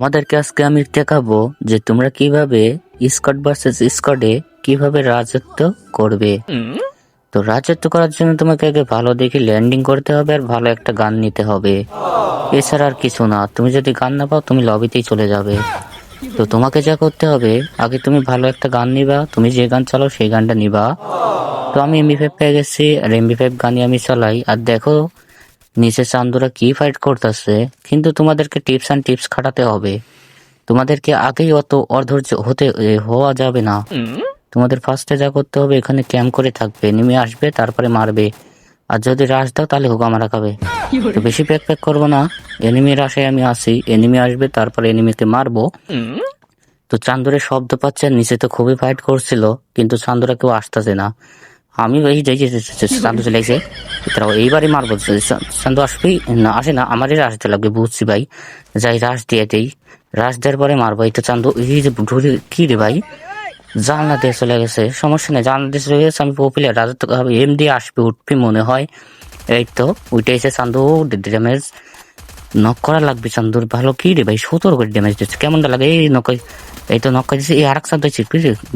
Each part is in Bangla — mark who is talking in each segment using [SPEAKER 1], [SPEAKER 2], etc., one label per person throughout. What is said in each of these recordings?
[SPEAKER 1] তোমাদেরকে আজকে আমি দেখাবো যে তোমরা কীভাবে স্কট ভার্সেস স্কটে কীভাবে রাজত্ব করবে। তো রাজত্ব করার জন্য তোমাকে আগে ভালো দেখে ল্যান্ডিং করতে হবে আর ভালো একটা গান নিতে হবে। এছাড়া আর কিছু না, তুমি যদি গান না পাও তুমি লবিতেই চলে যাবে। তো তোমাকে যা করতে হবে, আগে তুমি ভালো একটা গান নিবা, তুমি যে গান চালাও সেই গানটা নিবা। তো আমি এমবি ফাইভ পেয়ে গেছি, আর এমবি ফাইভ গানই আমি চালাই। আর দেখো নিচে চান্দুরা কি ফাইট করতেছে? কিন্তু তোমাদেরকে টিপস অ্যান্ড টিপস খাটাতে হবে। তোমাদেরকে আগেই অত অধৈর্য হতে হওয়া যাবে না। তোমাদের ফার্স্টে যা করতে হবে, এখানে ক্যাম্প করে থাকবে। নেমে আসবে, তারপরে মারবে। আর যদি রাশ দাও, তাহলে হুকা মারা খাবে বেশি প্যাক প্যাক করব না। এনিমি আশায় আমি আসি এনিমি আসবে, তারপরে এনিমিকে মারবো। তো চান্দুরের শব্দ পাচ্ছে নিচে তো খুবই ফাইট করছিল। কিন্তু চান্দুরা কেউ আসতেছে না। আমি এই যাই চান্দু চলে তারাও এইবারই মারবো। চান্দু আসবেই? না, আসে না, আমারই রাশ দিতে লাগবে, বুঝছি ভাই। যাই, রাশ দিয়ে দেই। রাশ দেওয়ার পরে মারবো। এই তো চান্দু, এই যে ঢুকে কি রে ভাই? জানলা দিয়ে চলে গেছে, সমস্যা নেই, জানলা দিয়ে চলে গেছে, আমি পপুলার রাজত্ব হবে এম দিয়ে আসবে, উঠবি মনে হয়। এই তো, উঠে এসে চান্দু ড্যামেজ নক করা লাগবে চান্দুর, ভালো কি রে ভাই? সতেরো করে ড্যামেজ দিচ্ছে কেমনটা লাগে? এই নক এই তো নক দিচ্ছে এই আরেক হচ্ছে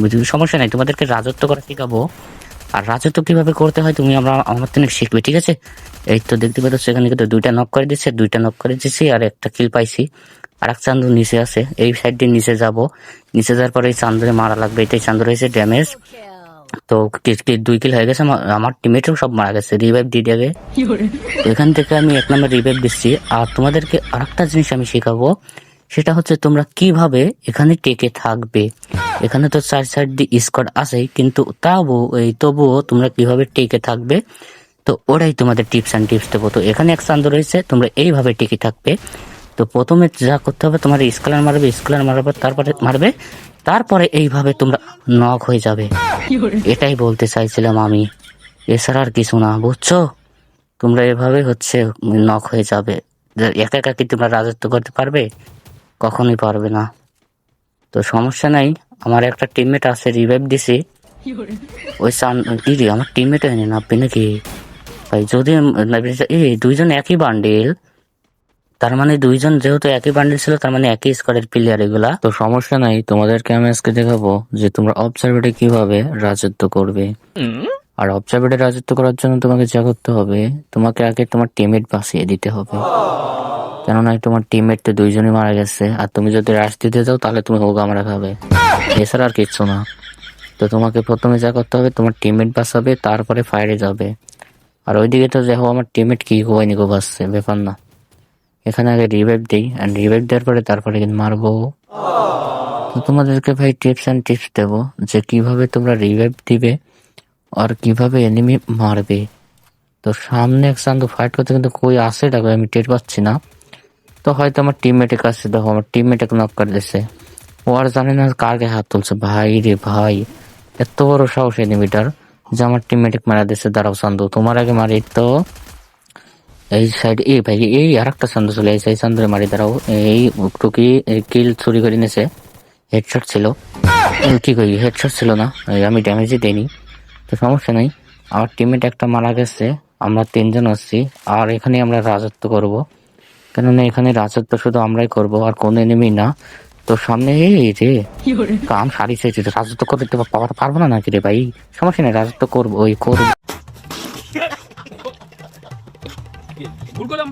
[SPEAKER 1] বুঝলি? সমস্যা নাই, তোমাদেরকে রাজত্ব করা শেখাবো। আর রাজত্ব কীভাবে করতে হয় তুমি আমরা আমার থেকে শিখবে ঠিক আছে? এই তো দেখতে পাচ্ছ সেখানে কিন্তু দুইটা নক করে দিচ্ছে দুইটা নক করে দিচ্ছি আর একটা কিল পাইছি। আর এক চান্দু নিচে আছে এই সাইড দিয়ে নিচে যাব। নিচে যাওয়ার পরে এই চান্দুরে মারা লাগবে এটাই চান্দুর হয়েছে ড্যামেজ তো দুই কিল হয়ে গেছে আমার- আমার টিমেটও সব মারা গেছে রিভাইভ দিয়ে দেবে এখান থেকে আমি এক নম্বর রিভাইভ দিচ্ছি। আর তোমাদেরকে আরেকটা জিনিস আমি শেখাবো সেটা হচ্ছে তোমরা কীভাবে এখানে টেকে থাকবে। এখানে তো চার সাইড দিয়ে স্কোয়াড আছেই, কিন্তু তাও এই তবুও তোমরা কীভাবে টেকে থাকবে? তো ওরাই তোমাদের টিপস অ্যান্ড টিপস দেবো। তো এখানে এক চান্দ রয়েছে, তোমরা এইভাবে টেকে থাকবে। তো প্রথমে যা করতে হবে, তোমার স্কেলার মারবে স্কেলার মারার পর তারপরে মারবে, তারপরে এইভাবে তোমরা নক হয়ে যাবে। এটাই বলতে চাইছিলাম আমি। এছাড়া আর কিছু না, বুঝছ? তোমরা এভাবে হচ্ছে নক হয়ে যাবে। একা একা কি তোমরা রাজত্ব করতে পারবে? কখনোই পারবে না। তো সমস্যা নাই, আমার একটা টিমমেট আছে রিভাইভ দিছি। ওই সান রে, আমার টিমমেট হয়নি না, আপনি নাকি? ভাই, যদি এই দুইজন একই বান্ডিল তার মানে দুইজন যেহেতু একই বান্ডিল ছিল, তার মানে একই স্কোয়াডের প্লেয়ার এগুলা। তো সমস্যা নাই, তোমাদেরকে আমি আজকে দেখাবো যে তোমরা অবজারভেটে কীভাবে রাজত্ব করবে। আর অবজারভেটে রাজত্ব করার জন্য তোমাকে যা করতে হবে, তোমাকে আগে তোমার টিমমেট বাঁচিয়ে দিতে হবে। কেননা তোমার টিমমেট তো দুইজনই মারা গেছে। আর তুমি যদি রাশ দিতে যাও, তাহলে তুমি হোগা মারা খাবে। এছাড়া আর কিচ্ছু না। তো তোমাকে প্রথমে যা করতে হবে, তোমার টিমমেট বাঁচাবে, তারপরে ফায়ারে যাবে। আর ওইদিকে তো দেখো, আমার টিমমেট কি গোয়ানি গো বাঁচছে ব্যাপার না। এখানে আগে রিভাইভ দিই অ্যান্ড রিভাইভ দেওয়ার পরে তারপরে কিন্তু মারবো। তো তোমাদেরকে ভাই টিপস অ্যান্ড টিপস দেবো, যে কীভাবে তোমরা রিভাইভ দিবে, আর কীভাবে এনিমি মারবে। তো সামনে এক চান্দু ফাইট করতে কিন্তু কই আসে দেখো, আমি টের পাচ্ছি না। তো হয়তো আমার টিমমেটের কাছে দেখো, আমার টিমমেটে নক করে দিছে। ও আর জানে না গায়ে হাত তুলছে। ভাই রে ভাই, এত বড় সাহস এনিমিটার যে আমার টিমমেটে মারা দিছে। দাঁড়াও চান্দু, তোমার আগে মারি তো। এই সাইড এই ভাই, এই আর একটা চান্দু এসে এই চান্দুরে মারি, দাঁড়াও। এই টুকি কিল চুরি করে নিছে। হেডশট ছিল। কি করি হেডশট ছিল না। আমি ড্যামেজই দেইনি। তো সমস্যা নেই। আমার টিমমেট একটা মারা গেছে। আমরা তিনজন আসছি আর এখানে আমরা রাজত্ব করব। কেননা এখানে রাজত্ব শুধু আমরাই করব আর কোনো এনিমি না। তো সামনে এই রে কাম সারি চাইছি রাজত্ব করতে তো পারব না নাকি রে ভাই? সমস্যা নেই রাজত্ব করব ওই করব।
[SPEAKER 2] ভুল করলাম